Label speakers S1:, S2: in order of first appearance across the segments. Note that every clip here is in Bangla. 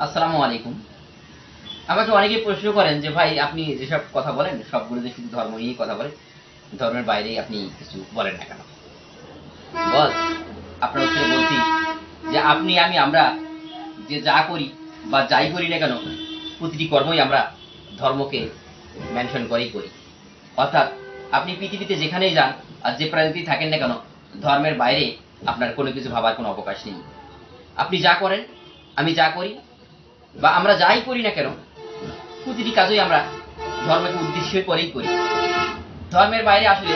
S1: আসসালামু আলাইকুম। আমাকে অনেকে প্রশ্ন করেন যে, ভাই, আপনি যেসব কথা বলেন, সবগুলো যে শুধু ধর্ম নিয়েই কথা বলেন ধর্মের বাইরে আপনি কিছু বলেন না কেন? বস আপনার উত্তরে বলছি যে, আপনি, আমি, আমরা যে যা করি বা যাই করি না কেন, প্রতিটি কর্মই আমরা ধর্মকে মেনশন করেই করি। অর্থাৎ, আপনি পৃথিবীতে যেখানেই যান আর যে প্রান্তেই থাকেন না কেন, ধর্মের বাইরে আপনার কোনো কিছু ভাবার কোনো অবকাশ নেই। আপনি যা করেন, আমি যা করি বা আমরা যাই করি না কেন, প্রতিটি কাজই আমরা ধর্মকে উদ্দেশ্য করেই করি। ধর্মের বাইরে আসলে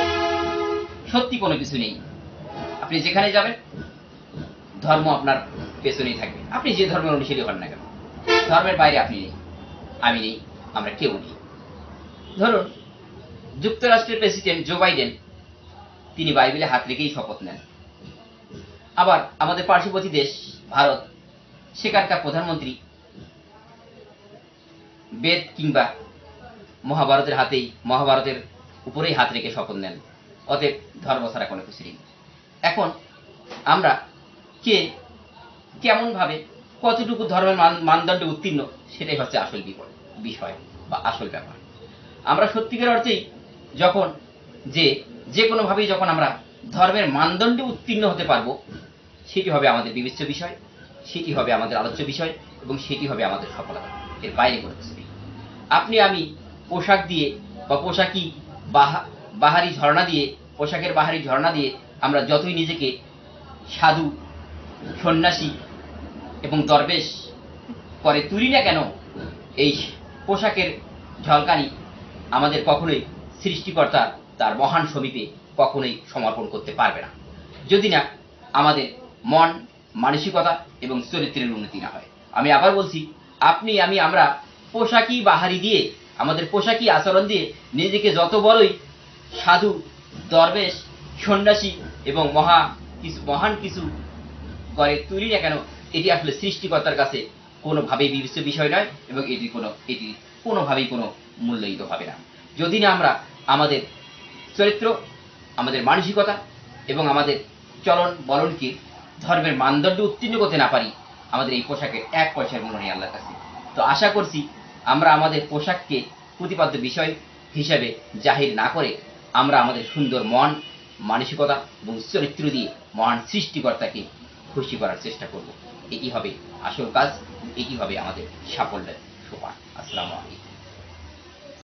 S1: সত্যি কোনো কিছু নেই। আপনি যেখানে যাবেন, ধর্ম আপনার পেছনেই থাকবে। আপনি যে ধর্মের অনুসারী হন না কেন, ধর্মের বাইরে আপনি নেই, আমি নেই, আমরা কেউ নেই। ধরুন, যুক্তরাষ্ট্রের প্রেসিডেন্ট জো বাইডেন, তিনি বাইবেলে হাত রেখেই শপথ নেন। আবার আমাদের পার্শ্ববর্তী দেশ, ভারত, সেখানকার প্রধানমন্ত্রী বেদ কিংবা মহাভারতের হাতেই, মহাভারতের উপরেই হাত রেখে শপথ নেন। অতএব ধর্ম ছাড়া কোনো কিছু নেই। এখন আমরা কে, কেমনভাবে, কতটুকু ধর্মের মান, মানদণ্ডে উত্তীর্ণ, সেটাই হচ্ছে আসল বিপদ বিষয় বা আসল ব্যাপার। আমরা সত্যিকার অর্থেই যখন যে যে কোনোভাবেই যখন আমরা ধর্মের মানদণ্ডে উত্তীর্ণ হতে পারব, সেটি হবে আমাদের বিবেচ্য বিষয়, সেটি হবে আমাদের আলোচ্য বিষয় এবং সেটি হবে আমাদের সফলতা। এর বাইরে কোনো কিছু আপনি আমি পোশাক দিয়ে বা পোশাকি বাহা, বাহারি ঝর্ণা দিয়ে, পোশাকের বাহারি ঝর্ণা দিয়ে আমরা যতই নিজেকে সাধু, সন্ন্যাসী এবং দরবেশ করে তুলি না কেন, এই পোশাকের ঝলকানি আমাদের কখনোই সৃষ্টিকর্তা তার মহান সমীপে কখনোই সমর্পণ করতে পারবে না। যদি না, আমাদের মন, মানসিকতা এবং চরিত্রের উন্নতি না হয়। আমি আবার বলছি, আপনি, আমি, আমরা পোশাকি বাহারি দিয়ে, আমাদের পোশাকি আচরণ দিয়ে নিজেকে যত বড়ই সাধু, দরবেশ, সন্ন্যাসী এবং মহা কিছু, মহান কিছু করে তুলি না কেন, এটি আসলে সৃষ্টিকর্তার কাছে কোনোভাবেই বিবেচ্য বিষয় নয় এবং এটি কোনো, এটি কোনোভাবেই কোনো মূল্যায়িত হবে না। যদি না আমরা আমাদের চরিত্র, আমাদের মানসিকতা এবং আমাদের চলন বলনকে ধর্মের মানদণ্ড উত্তীর্ণ করতে না পারি, আমাদের এই পোশাকের এক পয়সার মূল্য নেই আল্লাহর কাছে। তো আশা করছি আমরা আমাদের পোশাককে প্রতিপাদ্য বিষয় হিসেবে জাহির না করে আমরা আমাদের সুন্দর মন, মানসিকতা এবং চরিত্র দিয়ে মহান সৃষ্টিকর্তাকে খুশি করার চেষ্টা করব। এটি হবে আসল কাজ, এটি হবে আমাদের সাফল্যের সোপান। আসসালামু আলাইকুম।